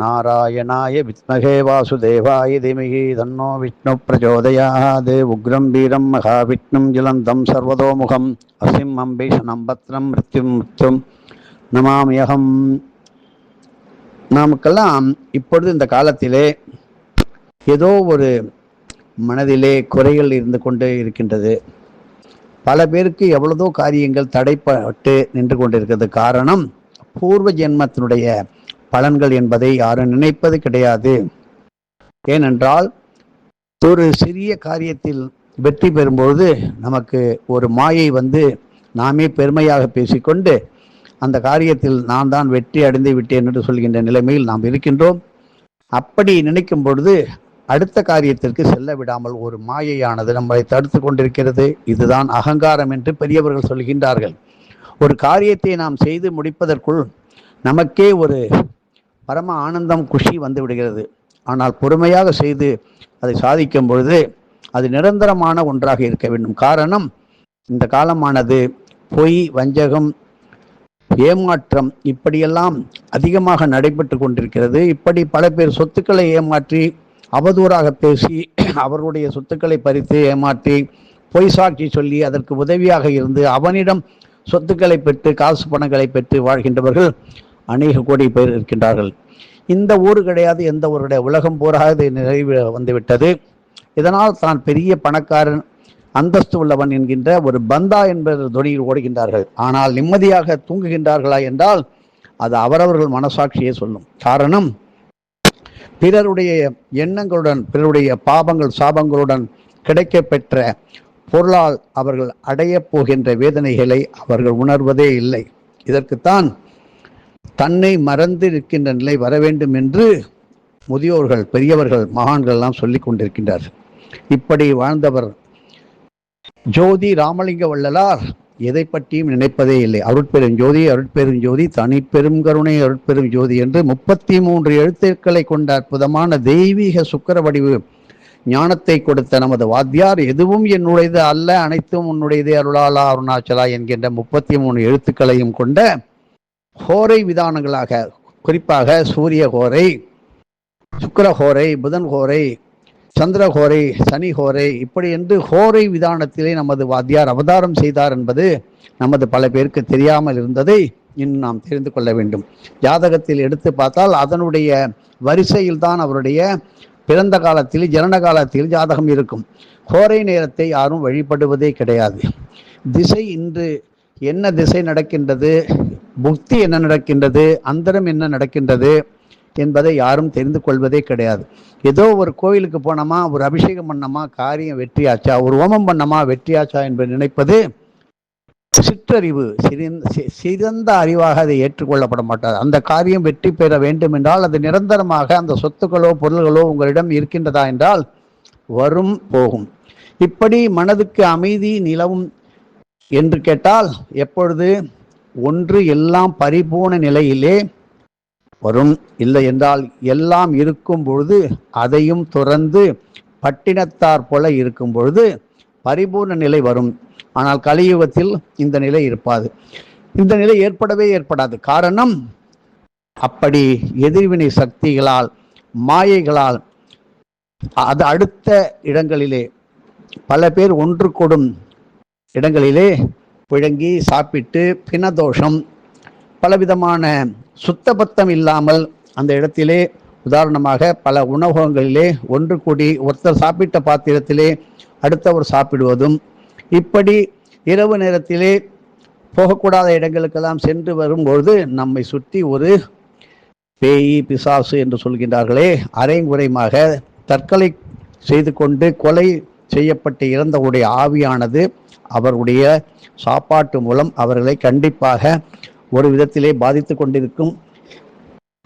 நாராயணாய வித்மகே வாசுதேவாய திமிகி தன்னோ விஷ்ணு பிரச்சோதயாத் உக்ரம் வீரம் மகாவிஷ்ணும் ஜிலந்தம் சர்வதோமுகம் அசிம் பீஷணம் பத்ரம் மிருத்யும் மிருத்யும் நமாமியகம் நமக்கெல்லாம் இப்பொழுது இந்த காலத்திலே ஏதோ ஒரு மனதிலே குறைகள் இருந்து கொண்டு இருக்கின்றது. பல பேருக்கு எவ்வளதோ காரியங்கள் தடைப்பட்டு நின்று கொண்டிருக்கிறது. காரணம் பூர்வ ஜென்மத்தினுடைய பலன்கள் என்பதை யாரும் நினைப்பது கிடையாது. ஏனென்றால் ஒரு சிறிய காரியத்தில் வெற்றி பெறும்பொழுது நமக்கு ஒரு மாயை வந்து நாமே பெருமையாக பேசிக்கொண்டு அந்த காரியத்தில் நான் தான் வெற்றி அடைந்து விட்டேன் என்று சொல்கின்ற நிலைமையில் நாம் இருக்கின்றோம். அப்படி நினைக்கும் பொழுது அடுத்த காரியத்திற்கு செல்ல விடாமல் ஒரு மாயையானது நம்மளை தடுத்து கொண்டிருக்கிறது. இதுதான் அகங்காரம் என்று பெரியவர்கள் சொல்கின்றார்கள். ஒரு காரியத்தை நாம் செய்து முடிப்பதற்குள் நமக்கே ஒரு பரம ஆனந்தம் குஷி வந்து விடுகிறது ஆனால் பொறுமையாக செய்து அதை சாதிக்கும் பொழுது அது நிரந்தரமான ஒன்றாக இருக்க வேண்டும். காரணம் இந்த காலமானது பொய் வஞ்சகம் ஏமாற்றம் இப்படியெல்லாம் அதிகமாக நடைபெற்று கொண்டிருக்கிறது. இப்படி பல பேர் சொத்துக்களை ஏமாற்றி அவதூறாக பேசி அவர்களுடைய சொத்துக்களை பறித்து ஏமாற்றி பொய் சாட்சி சொல்லி அதற்கு உதவியாக இருந்து அவனிடம் சொத்துக்களை பெற்று காசு பணங்களை பெற்று வாழ்கின்றவர்கள் அநேக கோடி பேர் இருக்கின்றார்கள். இந்த ஊர் கிடையாது எந்த ஊருடைய உலகம் பூராக இது நிறைவு வந்துவிட்டது. இதனால் தான் பெரிய பணக்காரன் அந்தஸ்து உள்ளவன் என்கின்ற ஒரு பந்தா என்பது தொனியில் ஓடுகின்றார்கள். ஆனால் நிம்மதியாக தூங்குகின்றார்களா என்றால் அது அவரவர்கள் மனசாட்சியே சொல்லும். காரணம் பிறருடைய எண்ணங்களுடன் பிறருடைய பாபங்கள் சாபங்களுடன் கிடைக்கப்பெற்ற பொருளால் அவர்கள் அடையப் போகின்ற வேதனைகளை அவர்கள் உணர்வதே இல்லை. இதற்குத்தான் தன்னை மறந்து இருக்கின்ற நிலை வர வேண்டும் என்று முதியோர்கள் பெரியவர்கள் மகான்கள் எல்லாம் சொல்லிக் கொண்டிருக்கின்றார். இப்படி வாழ்ந்தவர் ஜோதி ராமலிங்க வள்ளலார் எதை பற்றியும் நினைப்பதே இல்லை. அருட்பெரும் ஜோதி அருட்பெரும் ஜோதி தனிப்பெரும் கருணை அருட்பெரும் ஜோதி என்று முப்பத்தி மூன்று எழுத்துக்களை கொண்ட அற்புதமான தெய்வீக சுக்கர வடிவு ஞானத்தை கொடுத்த நமது வாத்தியார் எதுவும் என்னுடையது அல்ல அனைத்தும் உன்னுடையதே அருளாலா அருணாச்சலா என்கின்ற முப்பத்தி மூணு எழுத்துக்களையும் கொண்ட ஹோரை விதானங்களாக குறிப்பாக சூரிய ஹோரை சுக்கர ஹோரை புதன் ஹோரை சந்திர ஹோரை சனி ஹோரை இப்படி என்று ஹோரை விதானத்திலே நமது வாத்தியார் அவதாரம் செய்தார் என்பது நமது பல பேருக்கு தெரியாமல் இருந்ததை இன்னும் நாம் தெரிந்து கொள்ள வேண்டும். ஜாதகத்தில் எடுத்து பார்த்தால் அதனுடைய வரிசையில் தான் அவருடைய பிறந்த காலத்தில் ஜனன காலத்தில் ஜாதகம் இருக்கும். ஹோரை நேரத்தை யாரும் வழிபடுவதே கிடையாது. திசை இன்று என்ன திசை நடக்கின்றது? புக்தி என்ன நடக்கின்றது? அந்தரம் என்ன நடக்கின்றது? என்பதை யாரும் தெரிந்து கொள்வதே கிடையாது. ஏதோ ஒரு கோயிலுக்கு போனோமா ஒரு அபிஷேகம் பண்ணோமா காரியம் வெற்றியாச்சா ஒரு ஹோமம் பண்ணோமா வெற்றியாச்சா என்று நினைப்பது சிற்றறிவு சிறந்த சி- சிறந்த அறிவாக அதை ஏற்றுக்கொள்ளப்பட மாட்டாது. அந்த காரியம் வெற்றி பெற வேண்டும் என்றால் அது நிரந்தரமாக அந்த சொத்துக்களோ பொருள்களோ உங்களிடம் இருக்கின்றதா என்றால் வரும் போகும். இப்படி மனதுக்கு அமைதி நிலவும் என்று கேட்டால் எப்பொழுது? ஒன்று எல்லாம் பரிபூர்ண நிலையிலே வரும். இல்லை என்றால் எல்லாம் இருக்கும் பொழுது அதையும் துறந்து பட்டினத்தார் போல இருக்கும் பொழுது பரிபூர்ண நிலை வரும். ஆனால் கலியுகத்தில் இந்த நிலை இருப்பாது. இந்த நிலை ஏற்படவே ஏற்படாது. காரணம் அப்படி எதிர்வினை சக்திகளால் மாயைகளால் அது அடுத்த இடங்களிலே பல பேர் ஒன்று கூடும் இடங்களிலே விழுங்கி சாப்பிட்டு பிணதோஷம் பலவிதமான சுத்தபத்தம் இல்லாமல் அந்த இடத்திலே உதாரணமாக பல உணவகங்களிலே ஒன்று கூடி ஒருத்தர் சாப்பிட்ட பாத்திரத்திலே அடுத்தவர் சாப்பிடுவதும் இப்படி இரவு நேரத்திலே போகக்கூடாத இடங்களுக்கெல்லாம் சென்று வரும்பொழுது நம்மை சுற்றி ஒரு பேய் பிசாசு என்று சொல்கின்றார்களே அரைங்குறைமாக தற்கொலை செய்து கொண்டு கொலை செய்யப்பட்டு இறந்தவருடைய ஆவியானது அவருடைய சாப்பாட்டு மூலம் அவர்களை கண்டிப்பாக ஒரு விதத்திலே பாதித்து கொண்டிருக்கும்.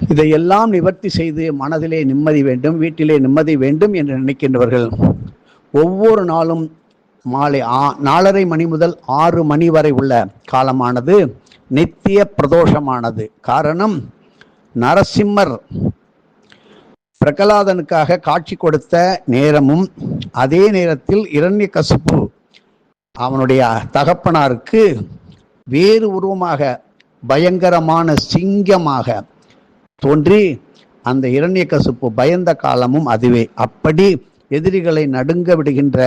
இதையெல்லாம் நிவர்த்தி செய்து மனதிலே நிம்மதி வேண்டும் வீட்டிலே நிம்மதி வேண்டும் என்று நினைக்கின்றவர்கள். ஒவ்வொரு நாளும் மாலை ஆ நாலரை மணி முதல் ஆறு மணி வரை உள்ள காலமானது நித்திய பிரதோஷமானது. காரணம் நரசிம்மர் பிரகலாதனுக்காக காட்சி கொடுத்த நேரமும் அதே நேரத்தில் இரண்ய கசுப்பு அவனுடைய தகப்பனாருக்கு வேறு உருவமாக பயங்கரமான சிங்கமாக தோன்றி அந்த இரண்யகசிப்பு பயந்த காலமும் அதுவே. அப்படி எதிரிகளை நடுங்க விடுகின்ற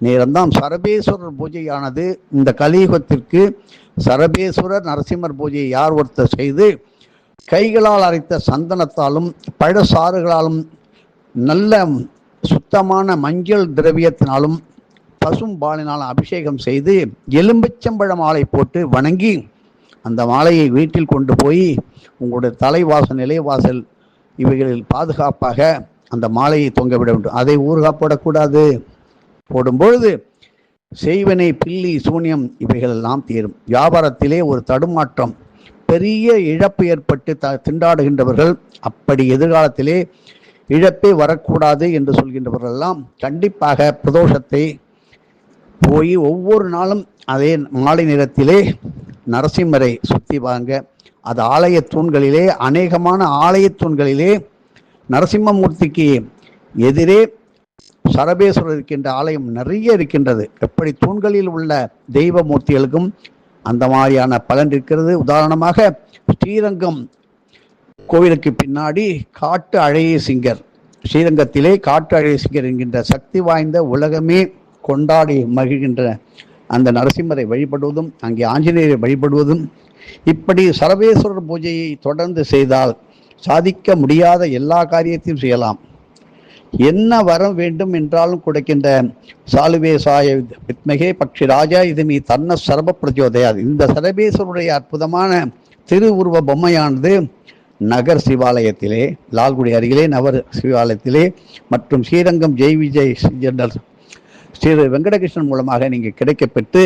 நேரம்தான் சரபேஸ்வரர் பூஜையானது. இந்த கலியுகத்திற்கு சரபேஸ்வரர் நரசிம்மர் பூஜையை யார் ஒருத்தர் செய்து கைகளால் அரைத்த சந்தனத்தாலும் பழசாறுகளாலும் நல்ல சுத்தமான மஞ்சள் திரவியத்தினாலும் பசும் பாலினால் அபிஷேகம் செய்து எலும்பிச்சம்பழ மாலை போட்டு வணங்கி அந்த மாலையை வீட்டில் கொண்டு போய் உங்களுடைய தலைவாசல் நிலைவாசல் இவைகளில் பாதுகாப்பாக அந்த மாலையை தொங்க விட வேண்டும். அதை ஊறுகாய் போடக்கூடாது. போடும்பொழுது செய்வனை பில்லி சூன்யம் இவைகள் எல்லாம் தீரும். வியாபாரத்திலே ஒரு தடுமாற்றம். பெரிய இழப்பு ஏற்பட்டு த திண்டாடுகின்றவர்கள் அப்படி எதிர்காலத்திலே இழப்பே வரக்கூடாது என்று சொல்கின்றவர்கள் எல்லாம் கண்டிப்பாக பிரதோஷத்தை போய் ஒவ்வொரு நாளும் அதே மாலை நேரத்திலே நரசிம்மரை சுற்றி வாங்க அது ஆலய தூண்களிலே அநேகமான ஆலய தூண்களிலே நரசிம்மமூர்த்திக்கு எதிரே சரபேஸ்வரர் இருக்கின்ற ஆலயம் நிறைய இருக்கின்றது. எப்படி தூண்களில் உள்ள தெய்வ மூர்த்திகளுக்கும் அந்த மாதிரியான பலன் இருக்கிறது. உதாரணமாக ஸ்ரீரங்கம் கோவிலுக்கு பின்னாடி காட்டு அழகிய சிங்கர். ஸ்ரீரங்கத்திலே காட்டு அழகிய சிங்கர் என்கின்ற சக்தி வாய்ந்த உலகமே கொண்டாடி மகிழ்கின்ற அந்த நரசிம்மரை வழிபடுவதும் அங்கே ஆஞ்சநேயரை வழிபடுவதும் இப்படி சரவேஸ்வரர் பூஜையை தொடர்ந்து செய்தால் சாதிக்க முடியாத எல்லா காரியத்தையும் செய்யலாம். என்ன வரம் வேண்டும் என்றாலும் கொடுக்கின்ற சாலுவே சாய வித்மகே பக்ஷி ராஜா இது மீ தன்ன சரப பிரச்சோதயாது இந்த சரபேஸ்வருடைய அற்புதமான திருவுருவ பொம்மையானது நகர் சிவாலயத்திலே லால்குடி அருகிலே நவர் சிவாலயத்திலே மற்றும் ஸ்ரீரங்கம் ஜெய் விஜய் ஜெனரல் ஸ்ரீ வெங்கடகிருஷ்ணன் மூலமாக நீங்கள் கிடைக்கப்பெற்று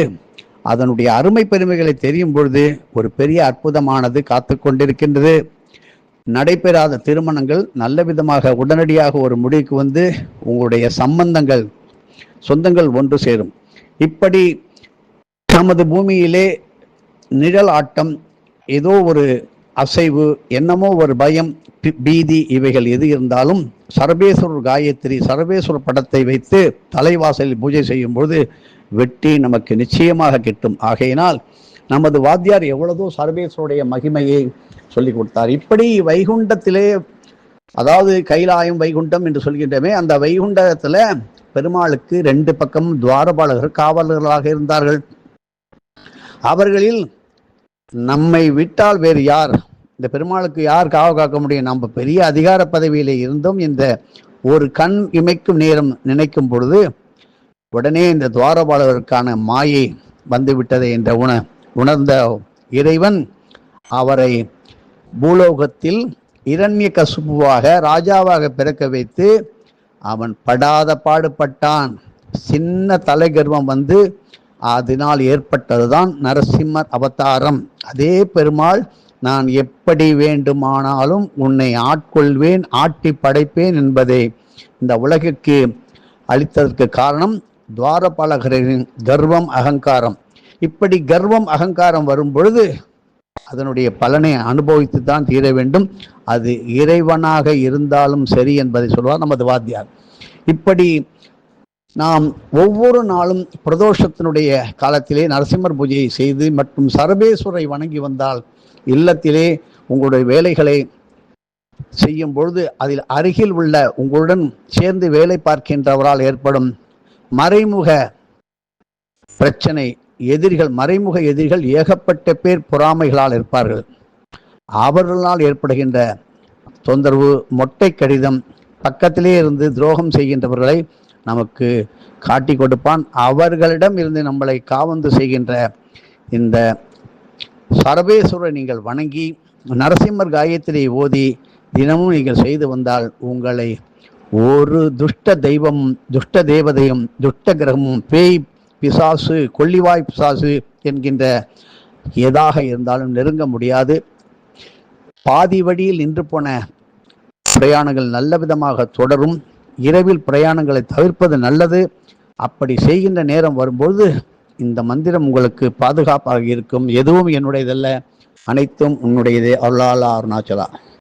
அதனுடைய அருமை பெருமைகளை தெரியும் பொழுது ஒரு பெரிய அற்புதமானது காத்து கொண்டிருக்கின்றது. நடைபெறாத திருமணங்கள் நல்ல விதமாக உடனடியாக ஒரு முடிவுக்கு வந்து உங்களுடைய சம்பந்தங்கள் சொந்தங்கள் ஒன்று சேரும். இப்படி நமது பூமியிலே நிழல் ஆட்டம் ஏதோ ஒரு அசைவு என்னமோ ஒரு பயம் பீதி இவைகள் எது இருந்தாலும் சர்வேஸ்வரர் காயத்ரி சர்வேஸ்வரர் படத்தை வைத்து தலைவாசலில் பூஜை செய்யும் பொழுது வெற்றி நமக்கு நிச்சயமாக கிட்டும். ஆகையினால் நமது வாத்தியார் எவ்வளவோ சர்வேஸ்வருடைய மகிமையை சொல்லி கொடுத்தார். இப்படி வைகுண்டத்திலே அதாவது கைலாயம் வைகுண்டம் என்று சொல்கின்றமே அந்த வைகுண்டத்தில் பெருமாளுக்கு ரெண்டு பக்கம் துவாரபாலகர் காவலர்களாக இருந்தார்கள். அவர்களில் நம்மை விட்டால் வேறு யார்? இந்த பெருமாளுக்கு யார் காவ காக்க முடியும்? நம்ம பெரிய அதிகார பதவியில் இருந்தும். இந்த ஒரு கண் இமைக்கும் நேரம் நினைக்கும் பொழுது உடனே இந்த துவாரபாலகருக்கான மாயை வந்துவிட்டதை என்ற உண உணர்ந்த இறைவன் அவரை பூலோகத்தில் இரண்ய கசுப்புவாக ராஜாவாக பிறக்க வைத்து அவன் படாத பாடுபட்டான். சின்ன தலை கர்வம் வந்து அதனால் ஏற்பட்டதுதான் நரசிம்மர் அவதாரம். அதே பெருமாள் நான் எப்படி வேண்டுமானாலும் உன்னை ஆட்கொள்வேன் ஆட்டி படைப்பேன் என்பதை. இந்த உலகிற்கு அளித்ததற்கு காரணம் துவாரபாலகரின் கர்வம் அகங்காரம். இப்படி கர்வம் அகங்காரம் வரும் பொழுது அதனுடைய பலனை அனுபவித்து தான் தீர வேண்டும். அது இறைவனாக இருந்தாலும் சரி என்பதை சொல்வார் நமது வாத்தியார். இப்படி நாம் ஒவ்வொரு நாளும் பிரதோஷத்தினுடைய காலத்திலே நரசிம்மர் பூஜையை செய்து மற்றும் சர்வேஸ்வரை வணங்கி வந்தால் இல்லத்திலே உங்களுடைய வேலைகளை செய்யும் பொழுது அதில் அருகில் உள்ள உங்களுடன் சேர்ந்து வேலை பார்க்கின்றவரால் ஏற்படும் மறைமுக பிரச்சனை எதிரிகள் மறைமுக எதிரிகள் ஏகப்பட்ட பேர் பொறாமைகளால் இருப்பார்கள். அவர்களால் ஏற்படுகின்ற தொந்தரவு மொட்டை கடிதம் பக்கத்திலே இருந்து துரோகம் செய்கின்றவர்களை நமக்கு காட்டி கொடுப்பான். அவர்களிடம் இருந்து நம்மளை காவந்து செய்கின்ற இந்த சரபேஸ்வரை நீங்கள் வணங்கி நரசிம்மர் காயத்திரியை ஓதி தினமும் நீங்கள் செய்து வந்தால் உங்களை ஒரு துஷ்ட தெய்வம் துஷ்ட தேவதையும் துஷ்ட கிரகமும் பேய் பிசாசு கொள்ளிவாய் பிசாசு என்கின்ற எதாக இருந்தாலும் நெருங்க முடியாது. பாதி வழியில் நின்று போன பிரயாணங்கள் நல்ல விதமாக தொடரும். இரவில் பிரயாணங்களை தவிர்ப்பது நல்லது. அப்படி செய்கின்ற நேரம் வரும்போது இந்த மந்திரம் உங்களுக்கு பாதுகாப்பாக இருக்கும். எதுவும் என்னுடையதல்ல. அனைத்தும் உன்னுடையதே. அருளாலா அருணாச்சலா.